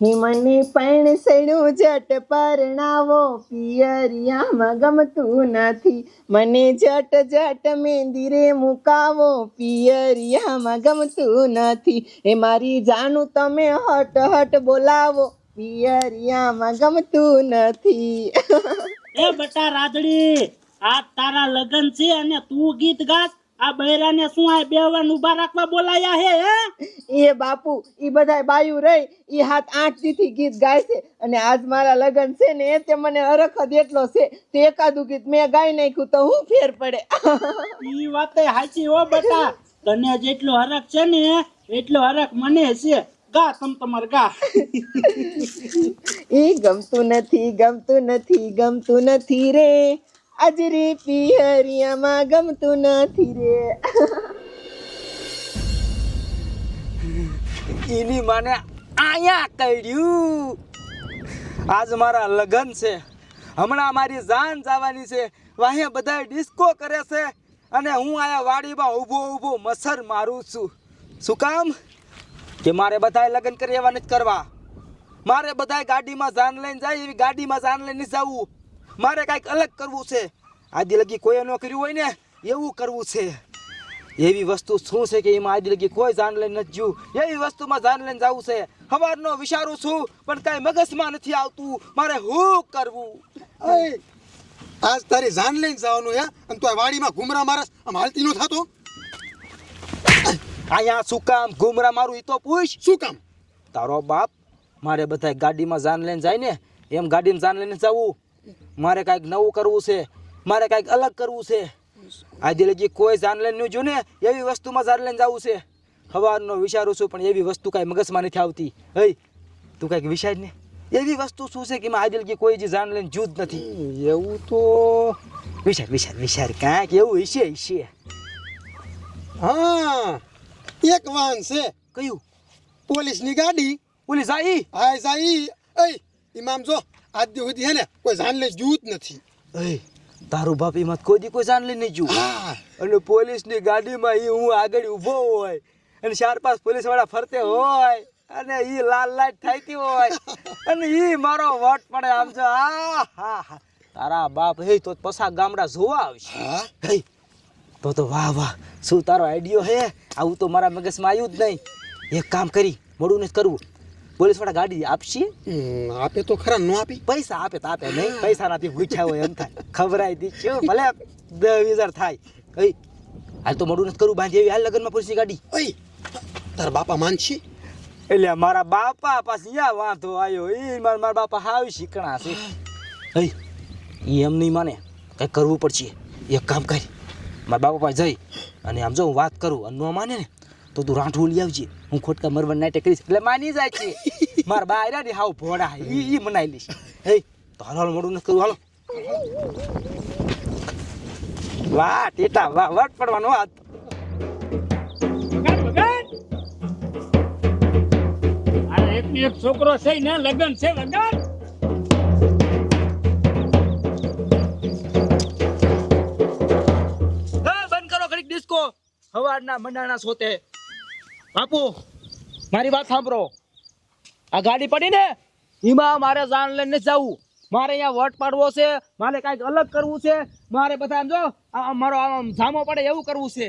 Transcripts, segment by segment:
હિમને પણ સડ્યું જટ પરણાવો, પિયરિયામાં ગમતું નથી. મને જટ જટ મેંદીરે મુકાવો, પિયરિયામાં ગમતું નથી. એ મારી જાનું તમે હટ હટ બોલાવો, પિયરિયામાં ગમતું નથી. એ બટા રાધડી આ તારા લગન છે અને તું ગીત ગાસ? આ બૈરાને શું આ બેવાન ઊભા રાખવા બોલાયા હે હે? એ બાપુ એ બધા બાયું રહી એ હાથ આઠ દીથી ગીત ગાય છે. અને આજ મારા લગ્ન છે ને તે મને હરખ જ એટલો છે તે એકાદું ગીત મેં ગાઈ નાખ્યું તો હું ફેર પડે. ઈ વાતે હાચી હો બેટા. તને જેટલો હરખ છે ને એટલો હરખ મને છે. ગા તમ તમાર ગા. એ ગમતું નથી ગમતું નથી ગમતું નથી રે. આજ રે પિહરિયામાં ગમતું નથી રે. એની માને આયા કર્યું. આજ મારા લગ્ન છે. હમણાં મારી જાન જવાની છે. વાહે બધા ડિસ્કો કરે છે. અને હું આયા વાડીમાં ઊભો ઊભો મસર મારું છું. શું કામ? કે મારે બધાય લગ્ન કરી એવા નથી કરવા. મારે બધાય ગાડીમાં જાન લઈને જાય, એવી ગાડીમાં જાન લઈને જવું. મારે કાંઈક અલગ કરવું છે. આદિ લગી કોઈ ન કર્યું હોય ને એવું કરવું છે. એવી વસ્તુ શું છે કે એમાં આદિ લગી કોઈ જાન લઈને નથી જ્યું? એવી વસ્તુમાં જાન લઈને જવું છે. સવારનો વિચારું છું પણ કાંઈ મગજમાં નથી આવતું. મારે શું કરવું? આજ તારી જાન લઈને જવાનું હે? અને તું વાડીમાં ઘુમરા મારસ આમ હાલતી નો થતો? અહીંયા શું કામ? ઘુમરા મારું એ તો પૂછ. શું કામ? તારો બાપ મારે બધા ગાડીમાં જાન લઈને જાય ને એમ ગાડીમાં જાન લઈને જવું. મારે કાંઈક નવું કરવું છે મારે કાંઈક અલગ કરવું છે. આજે લગી કોઈ જાન લઈને નહીં જો ને એવી વસ્તુમાં જાન લઈને જવું છે. સવારનો વિચારું છું પણ એવી વસ્તુ કાંઈ મગજમાં નથી આવતી. હઈ તું કાંઈક વિચાર ને. એવી વસ્તુ શું છે કે આજે લગી કોઈ જે જાન લઈને જૂજ નથી? એવું તો વિચાર વિચાર વિચાર કાંઈક એવું હશે હશે. હા એક વાહન છે. કયું? પોલીસની ગાડી. પોલીસ જાય હાય સાઈ. અય ઇમામ જો આજ દી સુધી હે ને કોઈ જાન લઈ જૂત નથી. એ તારું બાપ એમાં કોઈ દી કોઈ જાન લઈને નહીં જવું હા. અને પોલીસની ગાડીમાં ઈ હું આગળ ઊભો હોય અને ચાર પાંચ પોલીસવાળા ફરતે હોય અને ઈ લાલ લાઈટ થાયતી હોય અને ઈ મારો વટ પડે આમ જો આ હા હા. તારા બાપ હે તો પસા ગામડા જોવા આવશે. તો તો વાહ વાહ. શું તારો આઈડિયો હે? આવું તો મારા મગજમાં આવ્યું જ નહીં. એક કામ કરી મોડું નથી કરવું પોલીસવાળા ગાડી આપશે? આપે તો ખરા નો આપી. પૈસા આપે તો આપે નહીં? પૈસા નથી પૂછ્યા હોય એમ થાય. ખબરાઈ છે ભલે દસ હજાર થાય. કઈ હાલ તો મોડું નથી કરવું બાંધી એવી હાલ લગ્નમાં પોલીસની ગાડી. અય તારા બાપા માનશી? એટલે મારા બાપા પાછી યા વાંધો આવ્યો એ મારા મારા બાપા હાવ શીખણા છે. હઈ એ એમ નહીં માને. કંઈક કરવું પડશે. એક કામ કરી. મારા બાપા પાસે જઈ અને આમ જો હું વાત કરું અને ન માને ને તો તું રાંઠું લઈ આવજે. હું ખોટકા મરવણ નાટે કરીશ. એટલે માની જાય છે. મારા બા આર્યા ને હાવ ભોળા ઈ ઈ મનાઈ લઈશ હે, તો હાલો હાલો, મોડું નથી કરું હાલો. વાહ, ટેટા, વાહ, વટ પડવાનો હાથ. એક છોકરો છે ને લગન છે, વગાડ. હા, બંધ કરો, ઘડીક ડિસ્કો સવારના મંડાણા સોતે બાપુ, મારી વાત સાંભળો. આ ગાડી પડી ને, એમાં મારે જાન લઈને જવું. મારે અહીંયા વટ પાડવો છે, મારે કાંઈક અલગ કરવું છે. મારે બધા જો મારો આમ જામો પડે એવું કરવું છે.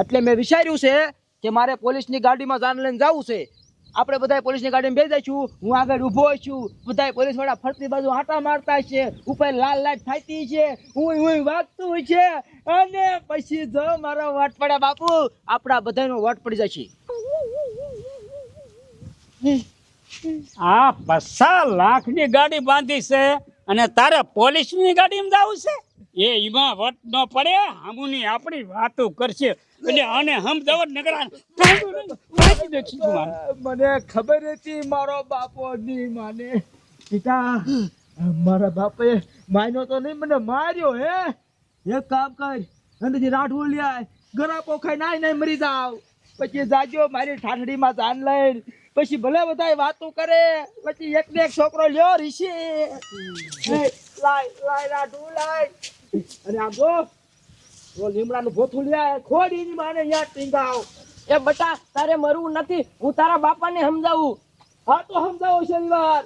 એટલે મેં વિચાર્યું છે કે મારે પોલીસની ગાડીમાં જાન લઈને જવું છે. આપણે બધા પોલીસની ગાડીમાં બેસી જઈશું. હું આગળ ઊભો છું. બધા પોલીસવાળા ફરતી બાજુ આટા મારતા છે. ઉપર લાલ લાઈટ થાતી છે. હું હું વાગતું છે. અને પછી જો મારો વટ પડે બાપુ, આપણા બધાનો વટ પડી જશે. આ પસા લાખની ગાડી બાંધી છે અને તારે પોલીસની ગાડીમાં જવું છે? એ ઈમાં વટ ન પડે હમુની આપણી વાતો કરશે. એટલે આને દે છીછું મને ખબર હતી મારો બાપો ની માને. પિતા, મારા બાપે માયનો તો નહીં, મને માર્યો, હે? એક કામ કર અંદરથી રાઠવું લ્યા ગરા પોખાઈ નાય નાય મરી જાવ. પછી જાજો, મારી ઠાઠડીમાં જાન લઈને. પછી ભલે બધા વાતો કરે પછી એક ને એક છોકરો લ્યો ઋષિ. લાય લાય રાઠવું લાય. અને આમ જો ઓ લીમડાનું ભોથું લ્યા ખોડીની માને યાદ ટીંગાવ. એ બટા તારે મરવું નથી હું તારા બાપાને સમજાવું. હા તો સમજાવો શનિવાર.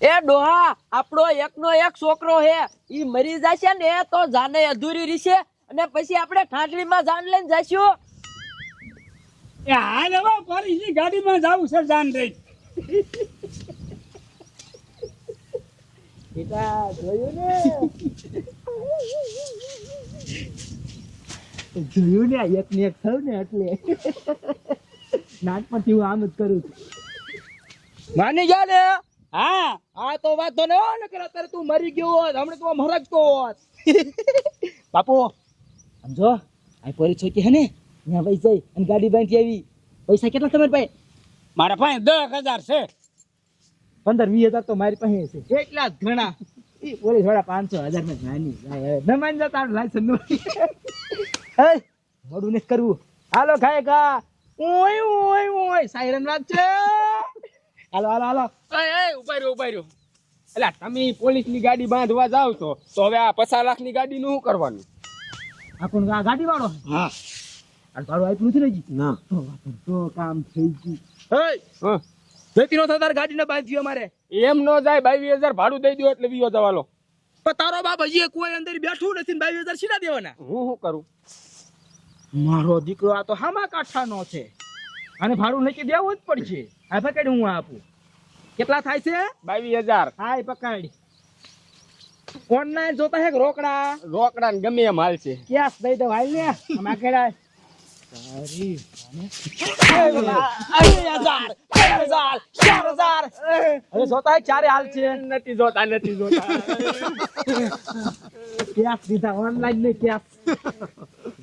એ ડોહા આપણો એકનો એક છોકરો હે ઈ મરી જશે ને તો જાને અધૂરી રહેશે અને પછી આપણે ઠાંડલીમાં જાન લઈને જઈશું એ હાલ હવે ગાડીમાં જાવું છે જાન રહી. બેટા જોયું ને? જોયું ને? એક ને એક થયું ને એટલે. નાનપણથી હું આમ જ કરું છું. માની ગયા ને? હા. આ તો વાંધો ન હો નકર અત્યારે તું મરી ગયો હોત હમણાં તું મરજતો હોત. બાપુ સમજો આ પરી છોકી હે ને? ત્યાં પૈસા અને ગાડી બાંધી આવી. પૈસા કેટલા તમારી પાસે? મારા પાસે દસ હજાર છે. પંદર વીસ હજાર તો મારી પાસે છે. કેટલા ઘણા? પોલીસવાળા પાંચસો હજાર ને નાની ન માની જતા લાયસન્સનું. મોડું ને કરવું. હાલો ખાય ખા. ઓય ઓય ઓય સાયરન વાત છે. હાલો હાલો હાલો. ઊભા રહ્યો ઊભા રહ્યો. એટલે તમે પોલીસની ગાડી બાંધવા જાવ છો તો હવે આ પચાસ લાખની ગાડીનું શું કરવાનું? આપણું આ ગાડી વાળો હા. આ ભાડું આપ્યું નથી રહી ના. તો કામ થઈ ગયું. જતી નો તાર ગાડી ને બાંધ્યું અમારે. એમ ન જાય બાવીસ હજાર ભાડું દઈ દો એટલે વિયો જવાલો પણ તારો બાપ હજી કોઈ અંદર બેઠું નથી ને બાવીસ હજાર સીધા દેવાના? હું શું કરું? મારો દીકરો આ તો હામા કાઠાનો છે. અને ભાડું નક્કી દેવું જ પડશે. આ પકડ હું આપું. કેટલા થાય છે? બાવીસ હજાર. હાય પકડ. ઓનલાઈન જોતા હે રોકડા રોકડા? ને ગમે એમ હાલ છે કેસ દઈ દો હાલ ને. આમાં કેડા તારી હવે જોતા ચારે હાલ છે નથી જોતા નથી જોતા કેસ દીધા ઓનલાઈન ને કેસ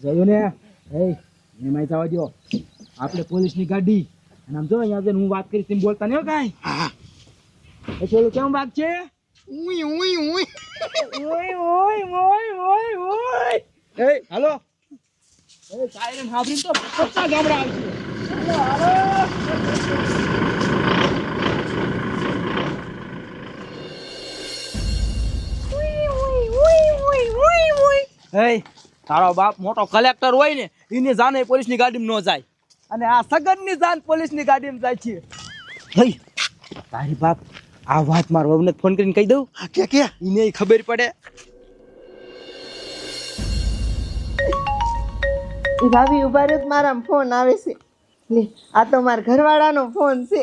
જોયું ને એ એમાં જવા દો આપણે પોલીસની ગાડી અને આમ જો અહીંયા જઈને હું વાત કરીશ તેમ બોલતા નહીં હો કાંઈ પછી ઓલું કેમ ભાગ છે ઉઈ ઉઈ ઉઈ ઓય ઓય ઓય ઓય ઓય. એ હાલો. એ સાયરન તો ગામડા આવશે. હે તારો બાપ મોટો કલેક્ટર હોય ને એની જાન એ પોલીસની ગાડીમાં ન જાય. અને આ સગનની જાન પોલીસની ગાડીમાં જાય છે. હે તારી બાપ આ વાત માર વહુને ફોન કરીને કહી દઉં. કે કે? એને ખબર પડે. એ ભાભી ઊભા રહ્યો મારા ફોન આવે છે. લે આ તો મારા ઘરવાળાનો ફોન છે.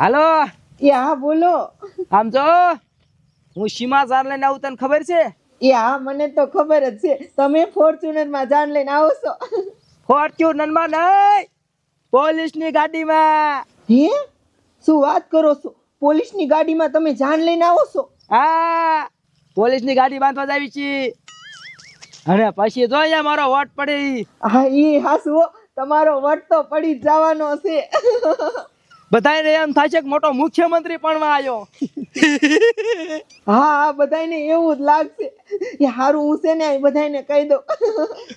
હાલો? એ હા બોલો. આમ જો હું સીમા સાર લઈને આવું તને ખબર છે? એ હા મને તો ખબર જ છે. તમે ફોર્ચ્યુનરમાં જાન લઈને આવો છો. ફોર્ચ્યુનરમાં નહીં પોલીસની ગાડીમાં. હે? શું વાત કરો છો? પોલીસની ગાડીમાં તમે જાન લઈને આવો છો? હા પોલીસની ગાડી બાંધવા જ આવી છે અને પછી જો અહીંયા મારો વટ પડી. હા એ હાસવો. તમારો વટ તો પડી જવાનો છે. બધાને એમ થાય છે કે મોટો મુખ્યમંત્રી પણ આવ્યો. હા હા બધાને એવું જ લાગશે. એ હારું હું છે ને બધાને કહી દો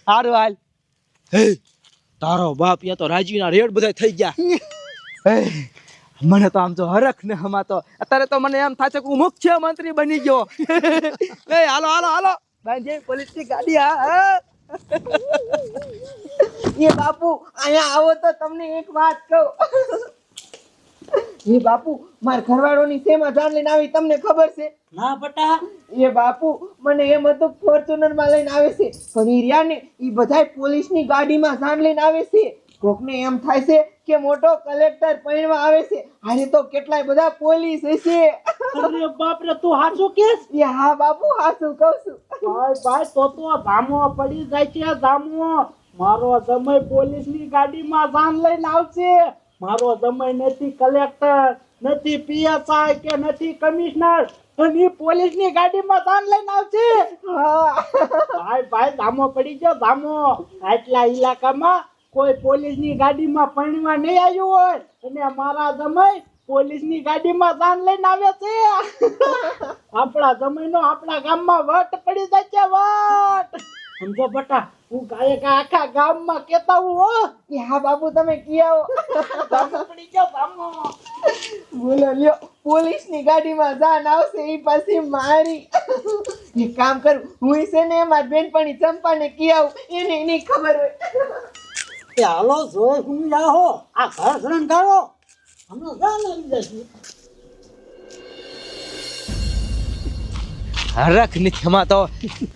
સારું હાલ. તારો બાપ યા તો રાજીના રેડ બધા થઈ ગયા. હે, મને તો આમ જો હરખ ને હમા તો અત્યારે તો મને એમ થાય છે કે હું મુખ્યમંત્રી બની ગયો. એ હાલો હાલો હાલો. બાંધી પોલીસની ગાડી હા હા. એ બાપુ અહીંયા આવો તો તમને એક વાત કહું એ બાપુ મારા ઘરવાળોની શેમાં જાણ લઈને આવી તમને ખબર છે ના બટા એ બાપુ મને એમ હતું ફોર્ચ્યુનરમાં લઈને આવે છે પણ ઈ રહ્યા ને એ બધાય પોલીસની ગાડીમાં જાણ લઈને આવે છે કોકને એમ થાય છે કે મોટો કલેક્ટર પૈણવા આવે છે. હારે તો કેટલાય બધા પોલીસ હશે. અરે બાપ રે તું હાચું કેસ? એ હા બાપુ હાસું કહું છું. ભાઈ ભાઈ તો તો ધામો પડી જાય છે ધામો. મારો જમાઈ પોલીસની ગાડીમાં જાન લઈને આવશે. મારો જમાઈ નથી કલેક્ટર નથી પીએસઆઈ કે નથી કમિશનર અને પોલીસની ગાડીમાં જાન લઈને આવશે. હા. ભાઈ ભાઈ ધામો પડી ગયો ધામો. આટલા ઇલાકામાં કોઈ પોલીસની ગાડીમાં પરણવા નહીં આવ્યું હોય, અને મારા જમાઈ પોલીસની ગાડીમાં જાન લઈને આવે છે. આપણા જમાઈનો આપણા ગામમાં વટ પડી જાય છે, વટ. સમજો બટા, હું ગાયક આખા ગામમાં કેતા હું. એ હા, બાપુ, તમે કિયાઓ પડી ગયો ધામો બોલો, લ્યો, પોલીસની ગાડીમાં જાન આવશે એ પાછી મારી. એક કામ કરું, હું છે ને મારી બેનપણી ચંપાને કી આવું, એને એની ખબર હોય. હાલો જોઈ હું જાહો આ ઘર શરણગારો હમણાં જાન આવી જશે. હરખ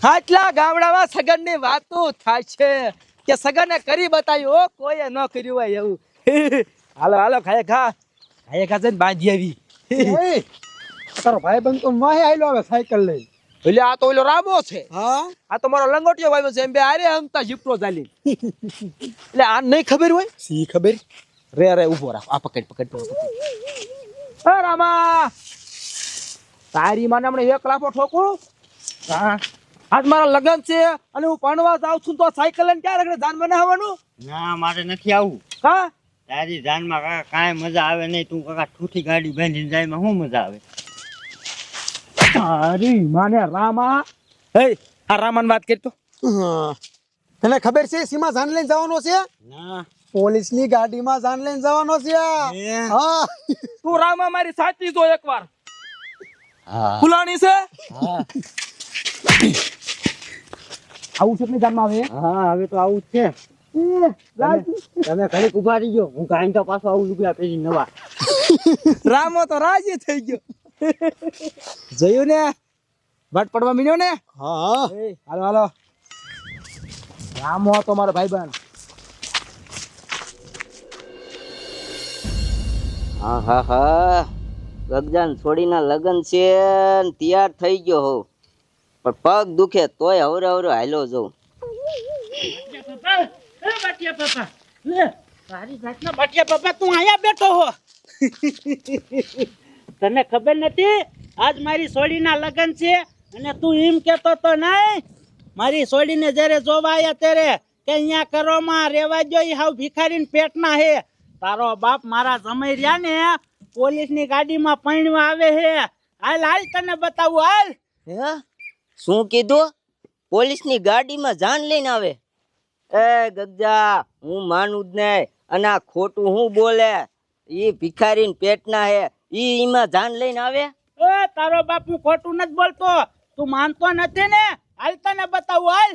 આટલા ગામડામાં સગનની વાતો થાય છે કે સગને કરી બતાવ્યું કોઈએ ન કર્યું હોય એવું. હાલો હાલો ખાય ખા. ખાય ખા જઈને બાંધી આવી. તારો ભાઈ બંધ તો માહે આયલો આવે સાયકલ લઈ એટલે આ તો ઓલો રાબો છે. હા? આ તો મારો લંગોટિયો ભાઈ છે. એમ બે આરે અંતા જીપતો ચાલી એટલે આ નહીં ખબર હોય? સી ખબર? રે રે ઊભો રાખ. આ પકડ પકડ પકડ. એ રામા! તારી માને હમણાં એક લાફો ઠોકું? હા. આજ મારા લગન છે અને હું ભણવા જાઉં છું તો સાયકલ લઈને ક્યાં રખડે જાન બનાવવાનું ના મારે નથી આવું હા તારી જાનમાં કાકા કાંઈ મજા આવે નહીં. તું કાકા ઠૂઠી ગાડી બાંધીને જાય એમાં શું મજા આવે? તારી માને રામા. હે આ રામાન વાત કરતો હા. તને ખબર છે સીમા જાન લઈને જવાનો છે? ના. પોલીસની ગાડીમાં જાન લઈને જવાનો છે. હા? તું રામા મારી સાચી જો એકવાર. હા. ફુલાણી છે? હા. આવું છે જાનમાં આવે હા હવે તો આવું જ છે. તમે- તમે ઘડીક ઊભા રહી ગયો હું કાંઈ તો પાછો આવું છું પહેરી નવા. રામો તો રાજી થઈ ગયો. જોયું ને વાટ પડવા મીન્યો ને હા હાલો હાલો રામો હતો મારો ભાઈબંધ હા હા હા ગગજાન છોડીના લગન છે ને તૈયાર થઈ ગયો હો પણ પગ દુખે તોય હવરે હવરે હાલ્યો જઉં બાટિયા પપ્પા તારી જાતના બાટિયા પપ્પા તું અહીંયા બેઠો હો તને ખબર નથી? આજ મારી સોડીના લગ્ન છે અને તું એમ કેતો તો નહીં. મારી સોડીને જ્યારે જોવા આવ્યા ત્યારે કે અહીંયા કરોમાં રેવા જો ઈ હાવ ભિખારીને પેટના હે. તારો બાપ મારા જમાઈ રહ્યા ને, પોલીસની ગાડીમાં પૈણવા આવે હે. હાલ હાલ તને બતાવું, હાલ. હે? શું કીધું? પોલીસની ગાડીમાં જાન લઈને આવે? એ ગગજા, હું માનું જ નહીં. અને આ ખોટું હું બોલે? એ ભિખારીને પેટના હે. ઈ ઈમાં જાન લઈને આવે? એ તારો બાપ હું ખોટું નથી બોલતો. તું માનતો નથી ને? હાલ તને બતાવું હાલ.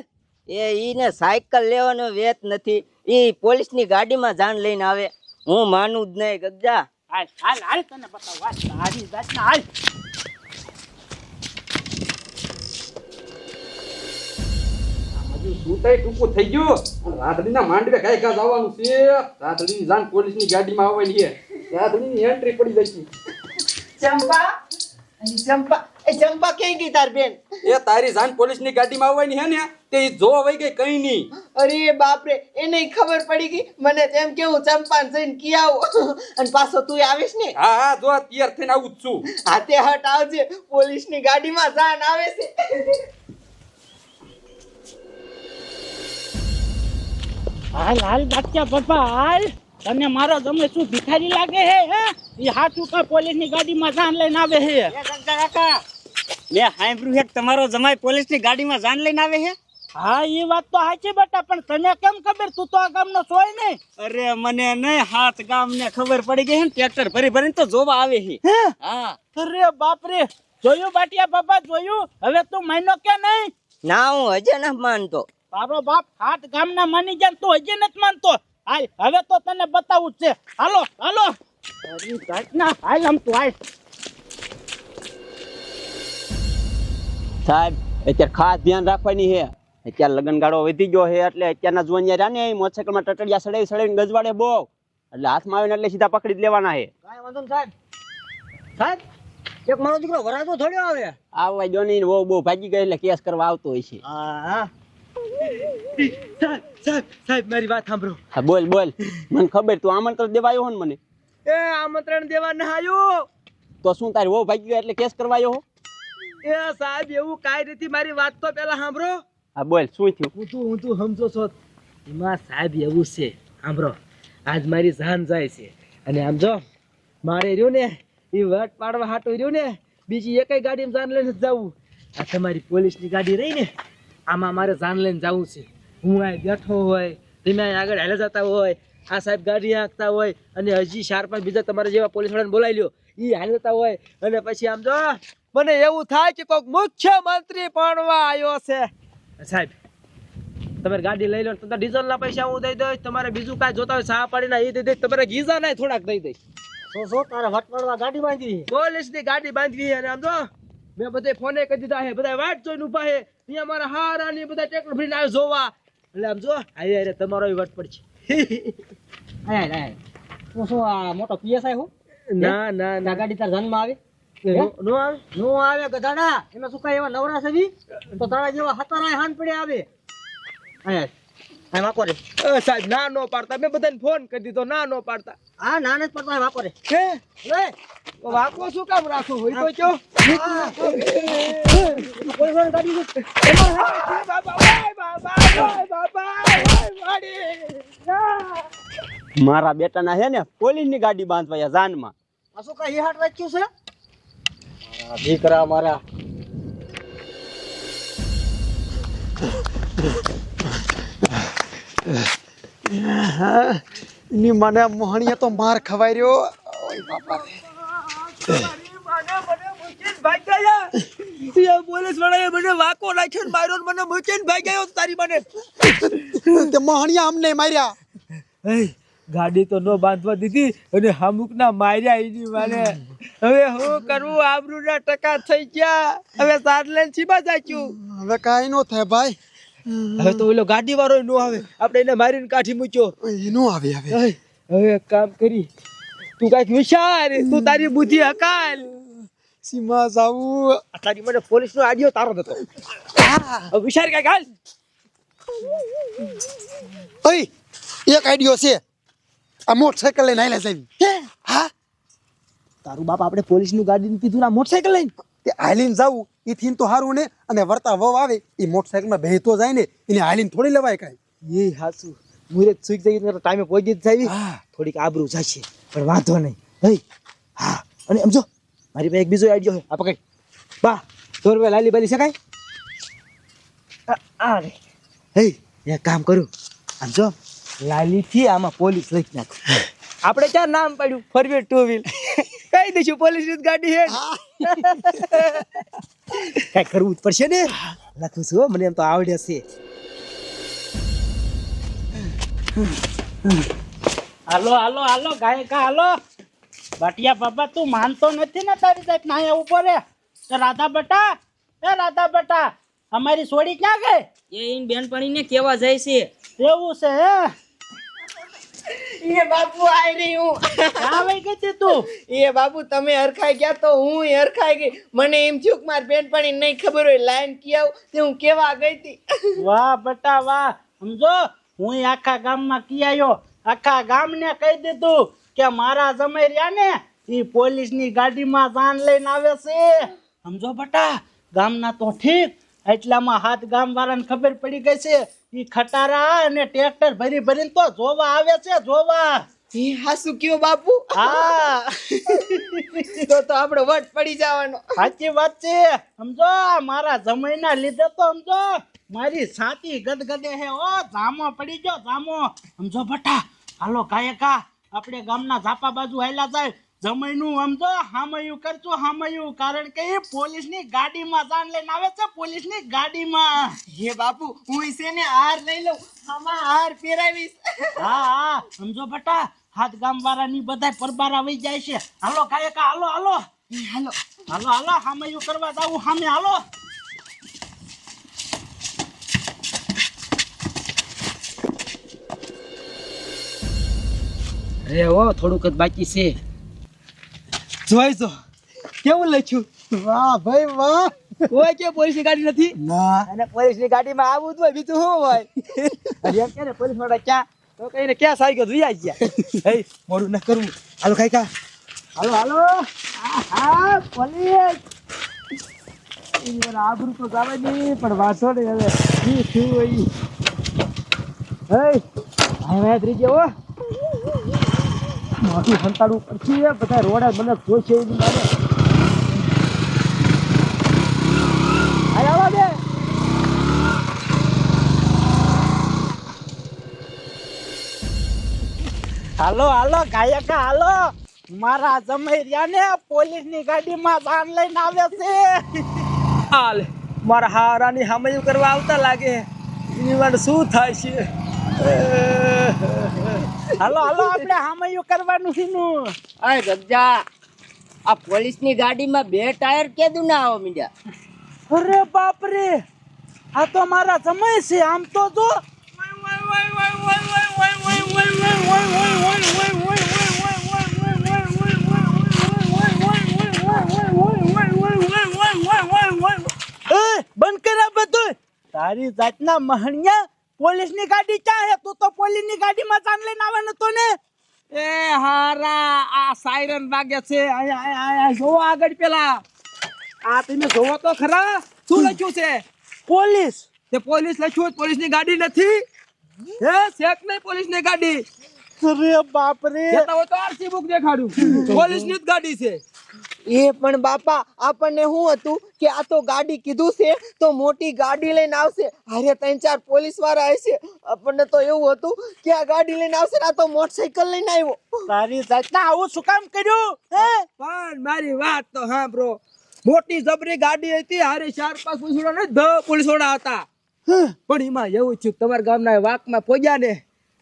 એ ઈને સાયકલ લેવાનો વેત નથી. ઈ પોલીસની ગાડીમાં જાન લઈને આવે. હું માનું જ નહીં ગગજા. હાલ હાલ હાલ તને બતાવું હાલ તારી જાતના હાલ. સુતાય ટૂંકું થઈ ગયું? માંડવે કઈ કાં જવાનું છે. રાતડીની જાન પોલીસની ગાડીમાં આવવાની છે. રાતડીની એન્ટ્રી પડી જશે. ચંપા? ચંપા એ ચંપા ક્યાં ગઈ તાર બેન? એ તારી જાન પોલીસની ગાડીમાં આવવાની હે ને તે ઈ જોવા ગઈ કઈ નહીં. અરે બાપરે એને ખબર પડી ગઈ. મને તેમ કેવું ચંપાને જઈને કી આવું? અને પાછો તું આવીશ ને? હા હા જો તૈયાર થઈને આવું જ છું. હાથે હટ આવજે. પોલીસની ગાડીમાં જાન આવે છે. હાલ હાલ બાચ્યા પપ્પા હાલ. તને મારો તમે શું ભિખારી લાગે હે હે? એ હાથ ઉપર પોલીસની ગાડીમાં જાન લઈને આવે હે? મેં સાંભળ્યું છે તમારો જમાઈ પોલીસની ગાડીમાં જાન લઈને આવે છે હા એ વાત તો સાચી બેટા પણ તને કેમ ખબર? તું તો આ ગામનો સોય નહીં. અરે મને નહીં હાથ ગામ ને ખબર પડી ગઈ ને ટ્રેક્ટર ભરી ભરીને તો જોવા આવે છે. હે? હા. અરે બાપ રે જોયું બાટિયા બાપા જોયું? હવે તું માન્યો કે નહીં? ના હું હજે ન માનતો. તારો બાપ હાથ ગામના માની જાય તું હજે નથી માનતો. હાલ હવે તો તને બતાવું જ છે. હાલો હાલો. તારી હાલ આમ તું હાલ. સાહેબ અત્યારે ખાસ ધ્યાન રાખવાની છે. અત્યારે લગનગાળો વધી ગયો છે એટલે અત્યારના જુવાનિયા રાને ને મોટરસાઇકલમાં ટટડિયા સડાવી સડાવીને ગજવાડે બહુ. એટલે હાથમાં આવે ને એટલે સીધા પકડી જ લેવાના છે. કાંઈ વાંધો સાહેબ. સાહેબ એક મારો દીકરો વરાતો થોડ્યો આવે. આવવા નહીં બહુ બહુ ભાગી ગઈ એટલે કેસ કરવા આવતો હોય છે. હા. સાહેબ સાહેબ સાહેબ મારી વાત સાંભળો. હા બોલ બોલ. મને ખબર તું આમંત્રણ દેવા આવ્યો હો ને મને? એ આમંત્રણ દેવા ના આવ્યો તો શું તારી ઓ ભાગી ગયો એટલે કેસ કરવા આવ્યો હો? એ સાહેબ એવું કાઈ નથી મારી વાત તો પેલા સાંભળો. હા બોલ શું થયું? હું તું હું તું સમજો છો. એમાં સાહેબ એવું છે સાંભળો. આજ મારી જાન જાય છે. અને આમ જો મારે રહ્યું ને એ વટ પાડવા હાટો રહ્યું ને બીજી એકય ગાડીમાં જાન લઈને જવું. આ તમારી પોલીસની ગાડી રહી ને આમાં મારે જાન લઈને જવું છે. હું આ બેઠો હોય તમે આગળ હેલા જતા હોય આ સાહેબ ગાડી હાંકતા હોય અને હજી ચાર પાંચ બીજા તમારા જેવા પોલીસ વાળાને બોલાવી લ્યો. એ હાલતા હોય અને પછી આમ જો મને એવું થાય કે કોઈક મુખ્યમંત્રી ભણવા આવ્યો છે. સાહેબ તમારે ગાડી લઈ લો તમને ડીઝલના પૈસા હું દઈ દઈશ તમારે બીજું કાંઈ જોતા હોય સાહ પાડીને એ દઈ દઈશ તમારે ગીઝા ના થોડાક દઈ દઈશ. શું શું તારે વટવાડવા ગાડી બાંધી પોલીસની ગાડી બાંધવી અને આમ જો મેં બધે ફોને કરી દીધા છે બધા વાટ જોઈને ઊભા છે અહીંયા મારા હારા ને બધા ટ્રેક્ટર ભરીને આવે જોવા. એટલે આમ જો હારે અરે તમારો વટ પડશે. આય આય આય. શું આ મોટો પીએસઆઈ હું? ના ના ના. ગાડી તાર જન્મ આવે? નો- નો આવે? નો આવે ગધાડા એમાં શું કાંઈ એવા નવરા છે બી? તો તારા જેવા હતારાય હાન પડે આવે. આય આય વાપો રે. સાહેબ ના નો પાડતા. મેં બધાને ફોન કરી દીધો. ના નો પાડતા. હા ના જ પડતો વાપો રે. હે? લે તો વાકો શું કામ રાખો? હોય તો કયો પોલીસવાળી ગાડી છે. બાબા ઓય બાબા ઓય બાબા ઓય માડી મારા બેટાના છે ને પોલીસની ગાડી બાંધવા જાનમાં. આ શું કાંઈ હાટ રાખ્યું છે? મારા દીકરા મારા. ની મને મોહણીએ તો માર ખવાઈ રહ્યો ઓય બાપા ને ને ગાડી તો નો બાંધવા દીધી અને હામુકના માર્યા એની માને. હવે હું કરવું આબરૂના ટકા થઈ ગયા. હવે સાર લઈને છીબા જાચ્યું હવે કાઈ નો થાય ભાઈ. હવે તો ઓલો ગાડી વાળો નો આવે. આપણે એને મારીને કાઢી મૂક્યો. એ નો આવે હવે. હવે એક કામ કરી. તું કાંઈક વિચાર તું તારી બુદ્ધિ હકાલ. સીમા સાવુ આ તારી મને પોલીસ નો આડિયો તારો હતો હવે વિચાર કાંઈક હાલ. ઓય એક આઈડિયો છે. આ મોટરસાયકલ લઈને આયલા સાહેબ હા? તારું બાપ આપણે પોલીસનું ગાડી કીધું ના મોટરસાયકલ લઈને? તે હાલીને જાવું થીન તો સારું ને? અને વર્તા વવ આવે એ મોટરસાઇકલમાં બેહતો જાય ને એને હાલીને થોડી લેવાય કાંઈ. એ હાસું મુરે સુઈ જઈ ટાઈમે પહોંચી જ જાય થોડીક આબરૂ જશે પણ વાંધો નહીં. હઈ હા. અને સમજો મારી પાસે એક બીજો આઈડિયો છે. આ પકડ. બા તો રૂપિયા લાલી બાલી શકાય આ- રે. હઈ એક કામ કરું. આમ જો લાલી થી આમાં પોલીસ લખી નાખ. આપણે ક્યાં નામ પાડ્યું? ફોર વ્હીલ ટુ વ્હીલ કઈ દઈશું પોલીસની ગાડી હે. કઈ કરવું જ પડશે ને? લખું છું મને એમ તો આવડે છે. હાલો હાલો હાલો ગાયકા હાલો. બટિયા બાબા તું માનતો નથી ને તારી સાહેબ ના એવું એ રાધા બટા એ રાધા બટા અમારી સોડી ક્યાં ગઈ? એ બેનપણીને કેવા જાય છે? એવું છે હે? એ બાપુ આઈ રહી હું. ક્યાં વઈ ગઈ તી? એ બાપુ તમે હરખાઈ ગયા તો હું હરખાઈ ગઈ. મને એમ થયું કે બેન પાણી નહીં ખબર હોય લાઈન કિયાવ તે હું કેવા ગઈ હતી? વાહ બટા વાહ. સમજો હું આખા ગામમાં કી આવ્યો આખા ગામને કહી દીધું કે મારા જમાઈ રહ્યા ને એ પોલીસની ગાડીમાં જાન લઈને આવે છે. સમજો બટા ગામના તો ઠીક. એટલામાં હાથ ગામ વાળાને ખબર પડી ગઈ છે એ ખટારા અને ટ્રેક્ટર ભરી ભરીને તો જોવા આવે છે જોવા. એ હાસુ કયો બાપુ? હા. તો તો આપણો વટ પડી જવાનો. સાચી વાત છે. સમજો મારા જમાઈના લીધે તો સમજો. મારી છાતી ગદગદે હે ઓ જામો પડી ગયો જામો. સમજો બટા હાલો કાયકા આપણે ગામના ઝાપા બાજુ હાલ્યા જાય. જમાઈનું સમજો હામયું કરજો હામયું. કારણ કે એ પોલીસની ગાડીમાં જાન લઈને આવે છે પોલીસની ગાડીમાં. હે બાપુ હું ઈસે ને હાર લઈ લઉં? આમાં હાર પહેરાવીશ હા હા સમજો બટા. હાથ ગામ વાળાની બધા પરબાર આવી જાય છે. હાલો કાયકા હાલો હાલો. હાલો. હાલો હાલો હામયું કરવા જાવું હામે હાલો. અરે ઓ થોડુંક જ બાકી છે. જોઈ જો. કેવું લખ્યું? વાહ ભાઈ વાહ. કોઈ કે પોલીસની ગાડી નથી? ના. અને પોલીસની ગાડીમાં આવું તો બીજું શું હોય? અરે એમ કે ને પોલીસવાળા ક્યાં? તો કઈને ક્યાં સાઈ ગયો જોઈ આવી ગયા. હે મોડું ન કરવું. હાલો ખાઈ કા. હાલો હાલો. આ હા પોલીસ. આબરૂ તો જાવે નહીં પણ વાંચો ને હવે. શું થયું હે? ભાઈ ભાઈ હો. માથું સંતાડવું પડશે બધા રોડા મને જોશે મારે. હાલ હાલો હાલો ગાયકા હાલો. મારા જમાઈ રહ્યા ને પોલીસની ગાડીમાં બાન લઈને આવે છે. હાલ. મારા હારાની હામયું કરવા આવતા લાગે. એની શું થાય છે? હાલો હાલો આપણે હામયું કરવાનું છે નું. અરે ગગજા આ પોલીસની ગાડીમાં બે ટાયર કેદું ના આવો મીડિયા. અરે બાપ રે આ તો મારા સમય છે આમ તો જો. બંધ કર્યા બધું તારી જાતના મહણિયા પોલીસની ગાડી ક્યાં હે? તું તો પોલીસની ગાડીમાં ચાંદ લઈને આવે તો ને. એ હારા આ સાયરન વાગે છે. આયા આયા આયા જોવો આગળ પેલા. આ તમે જોવો તો ખરા. શું લખ્યું છે? પોલીસ. તે પોલીસ લખ્યું પોલીસની ગાડી નથી? હે શેક નહીં પોલીસની ગાડી? અરે બાપ રે તો આરસી બુક દેખાડું. પોલીસની જ ગાડી છે. એ પણ બાપા આપણને શું હતું કે આ તો ગાડી કીધું છે તો મોટી ગાડી લઈને આવશે. અરે ત્રણ ચાર પોલીસવાળા હશે. આપણને તો એવું હતું કે આ ગાડી લઈને આવશે ને આ તો મોટરસાયકલ લઈને આવ્યો. તારી જાતના આવું શું કામ કર્યું? હે? પણ મારી વાત તો હા બ્રો મોટી જબરી ગાડી હતી હારે ચાર પાંચ પોલીસવાળા ને ધ પોલીસવાળા હતા પણ એમાં એવું થયું કે તમારા ગામના વાકમાં પહોંચ્યા ને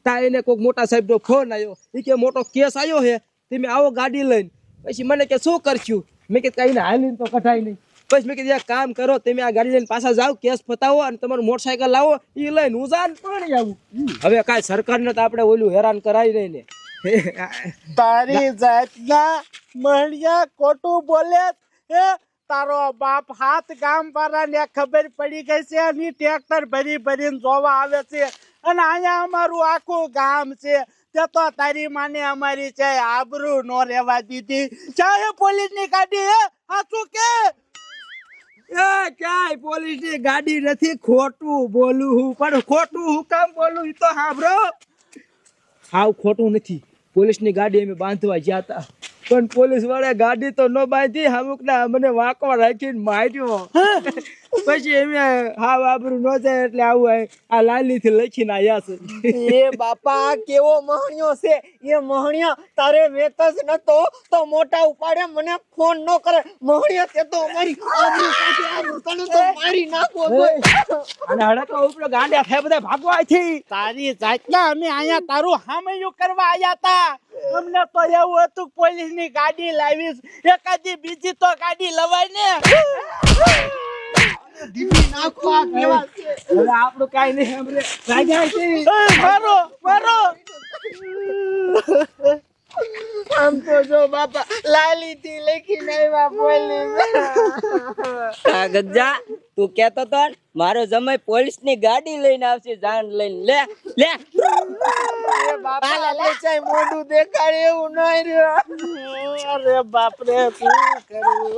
ત્યાં એને કોઈક મોટા સાહેબ નો ફોન આવ્યો. એ કે મોટો કેસ આવ્યો છે તમે આવો ગાડી લઈને. પછી મને કે શું કરશું? મેં કે કઈ હાલીને તો કઢાય નહીં. પછી મેં કીધું કામ કરો તમે આ ગાડી લઈને પાછા જાઓ કેસ પતાવો અને તમારું મોટરસાયકલ લાવો એ લઈને હું જાન પણ આવું. હવે કાંઈ સરકારને તો આપણે ઓલું હેરાન કરાય નહીં ને. તારી જાતના મણિયા ખોટું બોલે હે તારો બાપ હાથ ગામ વાળાને ખબર પડી ગઈ છે અને ટ્રેક્ટર ભરી ભરીને જોવા આવે છે. અને અહીંયા અમારું આખું ગામ છે. તે તો તારી માને અમારી છે, આબરૂ નો રહેવા દીધી. ચાહે પોલીસની ગાડી હે સાચું કે? એ ક્યાંય પોલીસની ગાડી નથી, ખોટું બોલું હું. પણ ખોટું હું કામ બોલું એ તો સાંભળો હાવ ખોટું નથી. પોલીસની ગાડી અમે બાંધવા ગયા હતા. પણ પોલીસવાળા ગાડી તો ન બાંધી અમુક ના મને વાંકવા રાખીને માર્યો. પછી એમ હા આબરું ન જાય એટલે આવું આ- લાલી થી લખીને આવ્યા છે. એ બાપા આ કેવો મહણિયો છે? એ મહણિયા તારે વેત જ નતો તો મોટા ઉપાડે મને ફોન ન કરે. મહણિયા તે તો અમારી આબરૂ કાઢી આબરૂ તને તો મારી નાખો. અને હડકા ઉપર ગાંડા થાય બધા ભાગવા થી તારી જાતના અમે અહીંયા તારું હામયું કરવા આયા તા. અમને તો એવું હતું પોલીસની ગાડી લાવીશ. એકાદી બીજી તો ગાડી લવાય ને. ધીમી નાખો આ કેવા છે? હવે આપણું કાઈ નહીં સાંભળે રાજા છે. મારો મારો. આમ તો જો બાપા લાલી થી લખીને આવ્યા પોલીસ. આ તું કેતો તો મારો જમાઈ પોલીસની ગાડી લઈને આવશે જાન લઈને. લે લે. બાપા લે. ચાય મોઢું દેખાડે એવું નહીં રહ્યો. અરે બાપ રે શું કરું?